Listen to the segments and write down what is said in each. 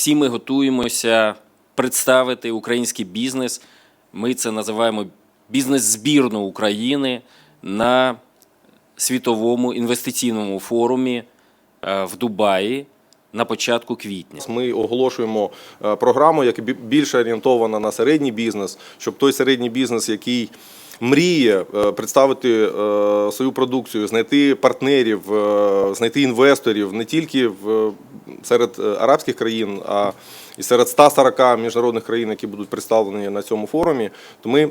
всі ми готуємося представити український бізнес. Ми це називаємо бізнес-збірну України на світовому інвестиційному форумі е, в Дубаї на початку квітня. Ми оголошуємо е, програму, яка більше орієнтована на середній бізнес, щоб той середній бізнес, який мріє е, представити свою продукцію, знайти партнерів, знайти інвесторів не тільки в серед е, арабських країн, а і серед 140 міжнародних країн, які будуть представлені на цьому форумі, то ми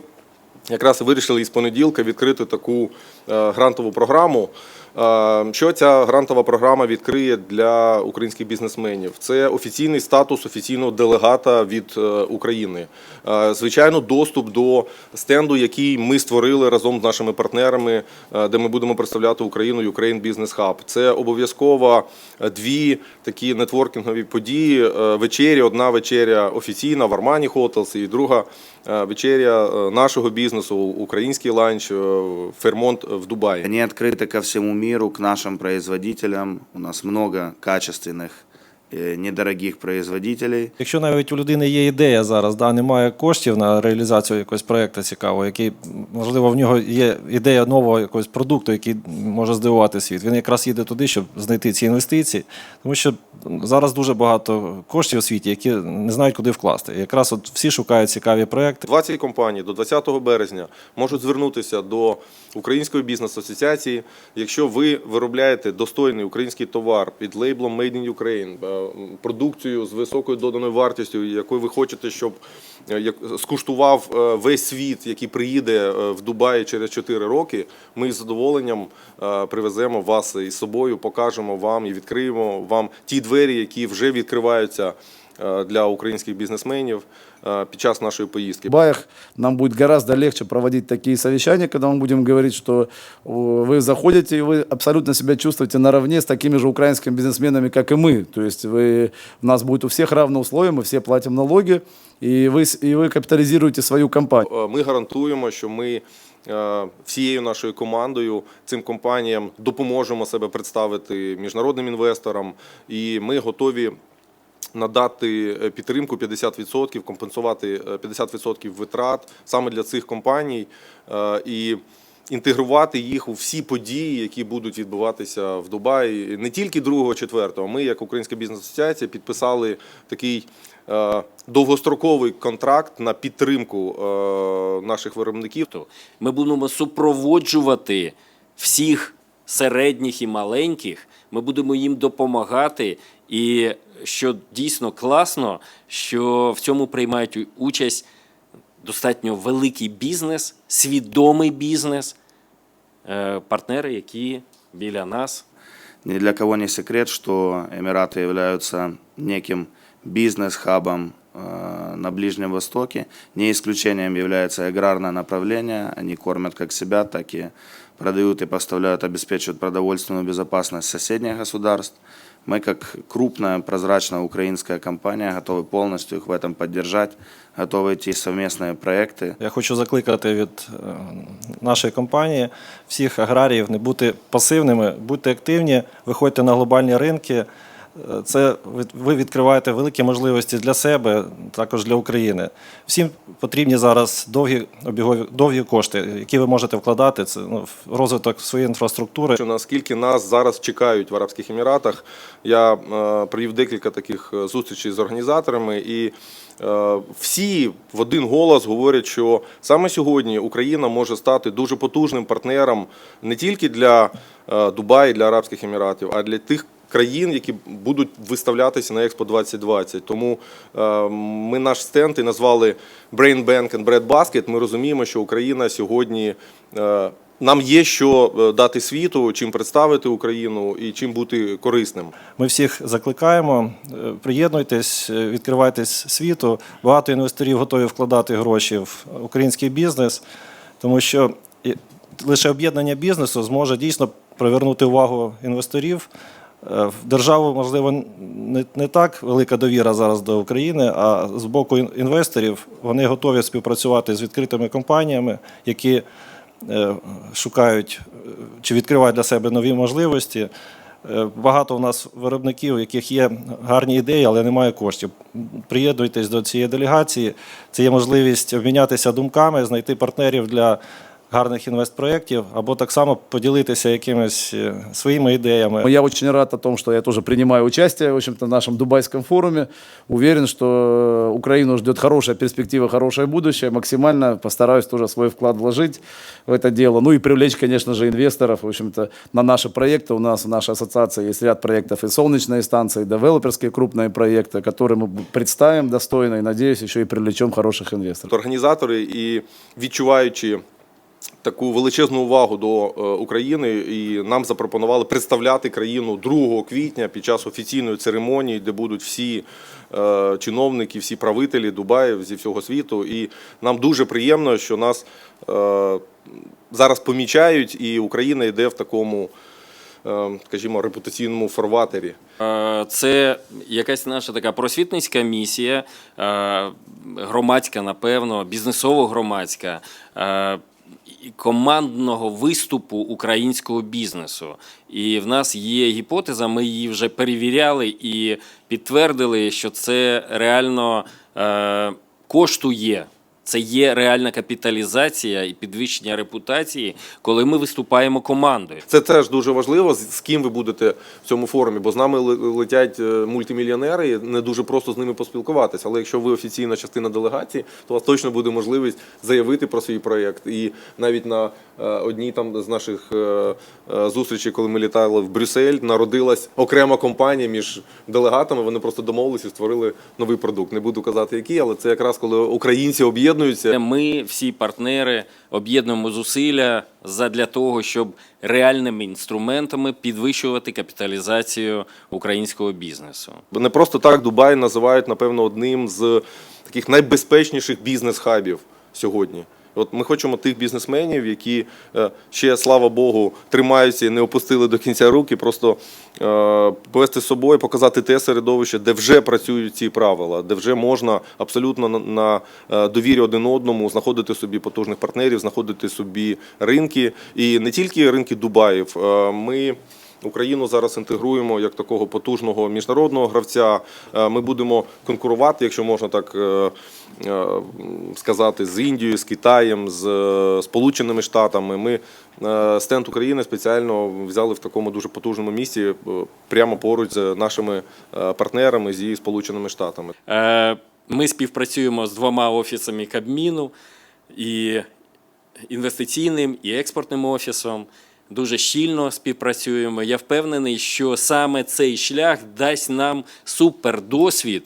якраз вирішили із понеділка відкрити таку е, грантову програму. Е, Що ця грантова програма відкриє для українських бізнесменів? Це офіційний статус офіційного делегата від е, України. Е, Звичайно, доступ до стенду, який ми створили разом з нашими партнерами, де ми будемо представляти Україну Ukraine Business Hub. Це обов'язково дві такі нетворкінгові події. Вечері, одна вечеря офіційна в Армані Hotels і друга вечеря е, нашого бізнесу, український ланч, е, Фермонт в Дубаї. Они открыты ко всему миру, к нашим производителям. У нас много качественных, э, недорогих производителей. Якщо навіть у людини є ідея зараз, да, немає коштів на реалізацію якогось проєкту цікавого, який, можливо, в нього є ідея нового якогось продукту, який може здивувати світ. Він якраз їде туди, щоб знайти ці інвестиції, тому що зараз дуже багато коштів у світі, які не знають, куди вкласти. І якраз от всі шукають цікаві проекти. 20 компаній до 20 березня можуть звернутися до Української бізнес-асоціації. Якщо ви виробляєте достойний український товар під лейблом Made in Ukraine, е, продукцію з високою доданою вартістю, якою ви хочете, щоб е, як- скуштував е, весь світ, який приїде е, в Дубаї через 4 роки, ми з задоволенням привеземо вас із собою, покажемо вам і відкриємо вам ті двері, які вже відкриваються для українських бізнесменів під час нашої поїздки. В Дубаях нам будет гораздо легче проводить такие совещания, когда мы будем говорить, что о, вы заходите и вы абсолютно себя чувствуете наравне с такими же украинскими бизнесменами, как и мы. То есть вы, у нас будет у всех равные условия, мы все платим налоги, и вы, с- и вы капитализируете свою компанию. Е, Ми гарантуємо, що ми е, всією нашою командою цим компаніям допоможемо себе представити міжнародним інвесторам, і ми готові. Надати е, підтримку 50%, компенсувати е, 50% витрат саме для цих компаній е, і інтегрувати їх у всі події, які будуть відбуватися в Дубаї. Не тільки 2-4. Ми, як Українська бізнес-асоціація, підписали такий е, довгостроковий контракт на підтримку е, наших виробників. Ми будемо супроводжувати всіх середніх і маленьких. Ми будемо їм допомагати. І що дійсно класно, що в цьому приймають участь достатньо великий бізнес, свідомий бізнес, е, партнери, які біля нас. Ни для кого не секрет, что Эмираты являются неким бизнес-хабом э, на Ближнем Востоке. Не исключением является и аграрное направление. Они кормят как себя, так и продают и поставляют, обеспечивают продовольственную безопасность соседних государств. Мы, как крупная прозрачная украинская компания, готовы полностью их в этом поддержать, готовы идти в совместные проекты. Я хочу закликати від е, нашої компанії всіх аграріїв не бути пасивними, будьте активні, виходьте на глобальні ринки. Це ви- ви відкриваєте великі можливості для себе, також для України. Всім потрібні зараз довгі обігові довгі кошти, які ви можете вкладати. Це ну, в розвиток своєї інфраструктури. Що наскільки нас зараз чекають в Арабських Еміратах, я е, провів декілька таких е, зустрічей з організаторами, і е, всі в один голос говорять, що саме сьогодні Україна може стати дуже потужним партнером не тільки для е, Дубаї, для Арабських Еміратів, а для тих. Країн, які будуть виставлятися на Експо 2020. Тому е, ми наш стенд і назвали Brain Bank and Bread Basket. Ми розуміємо, що Україна сьогодні е, нам є що е, дати світу, чим представити Україну і чим бути корисним. Ми всіх закликаємо, приєднуйтесь, відкривайтесь світу. Багато інвесторів готові вкладати гроші в український бізнес, тому що лише об'єднання бізнесу зможе дійсно привернути увагу інвесторів. Е, В державу, можливо, не, не так велика довіра зараз до України, а з боку інвесторів вони готові співпрацювати з відкритими компаніями, які е, шукають е, чи відкривають для себе нові можливості. Багато у нас виробників, у яких є гарні ідеї, але немає коштів. Приєднуйтесь до цієї делегації. Це є можливість обмінятися думками, знайти партнерів для гарних інвестпроєктів або так само поділитися якимись е, своїми ідеями. Я очень рад о том, что я тоже принимаю участие в общем-то, в нашем дубайском форуме. Уверен, что Украину ждет хорошая перспектива, хорошее будущее. Максимально постараюсь тоже свой вклад вложить в это дело. Ну и привлечь, конечно же, инвесторов. В общем-то, на наши проекты у нас в нашей ассоциации есть ряд проектов и солнечные станции, и девелоперские крупные проекты, которые мы представим достойно и, надеюсь, еще и привлечем хороших инвесторов. Організатори і відчуваючи таку величезну увагу до е, України, і нам запропонували представляти країну 2 квітня під час офіційної церемонії, де будуть всі е, чиновники, всі правителі Дубаю зі всього світу. І нам дуже приємно, що нас е, зараз помічають, і Україна йде в такому, скажімо, репутаційному фарватері. Е, Це якась наша така просвітницька місія, громадська, напевно, бізнесово-громадська, командного виступу українського бізнесу. І в нас є гіпотеза, ми її вже перевіряли і підтвердили, що це реально е, коштує. Це є реальна капіталізація і підвищення репутації, коли ми виступаємо командою. Це теж дуже важливо, з ким ви будете в цьому форумі, бо з нами летять е, мультимільйонери, і не дуже просто з ними поспілкуватися. Але якщо ви офіційна частина делегації, то у вас точно буде можливість заявити про свій проєкт. І навіть на е, одній там з наших е, зустрічей, коли ми літали в Брюссель, народилась окрема компанія між делегатами. Вони просто домовилися і створили новий продукт. Не буду казати, який, але це якраз коли українці об'єднуються. Ми, всі партнери, об'єднуємо зусилля задля того, щоб реальними інструментами підвищувати капіталізацію українського бізнесу. Не просто так Дубай називають, напевно, одним з таких найбезпечніших бізнес-хабів сьогодні. От ми хочемо тих бізнесменів, які е, ще, слава Богу, тримаються і не опустили до кінця руки, просто е, повести з собою, показати те середовище, де вже працюють ці правила, де вже можна абсолютно на, е, довірі один одному знаходити собі потужних партнерів, знаходити собі ринки. І не тільки ринки Дубаїв. Ми Україну зараз інтегруємо як такого потужного міжнародного гравця. Е, Ми будемо конкурувати, якщо можна так е, е, сказати, з Індією, з Китаєм, з Сполученими Штатами. Ми стенд України спеціально взяли в такому дуже потужному місці, прямо поруч з нашими партнерами зі Сполученими Штатами. Ми співпрацюємо з двома офісами Кабміну і інвестиційним, і експортним офісом Дуже щільно співпрацюємо. Я впевнений, що саме цей шлях дасть нам супердосвід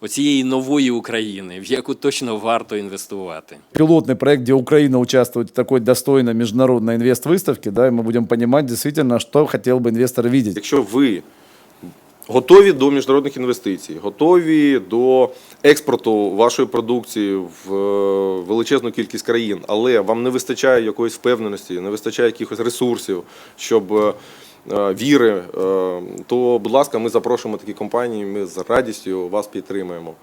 оцієї нової України, в яку точно варто інвестувати. пилотный проект, где Украина участвует в такой достойной международной инвест-выставке, да, и мы будем понимать действительно, что хотел бы инвестор видеть. Якщо ви готові до міжнародних інвестицій, готові до експорту вашої продукції в е, величезну кількість країн, але вам не вистачає якоїсь впевненості, не вистачає якихось ресурсів, щоб е, е, віри, то, будь ласка, ми запрошуємо такі компанії, ми з радістю вас підтримуємо.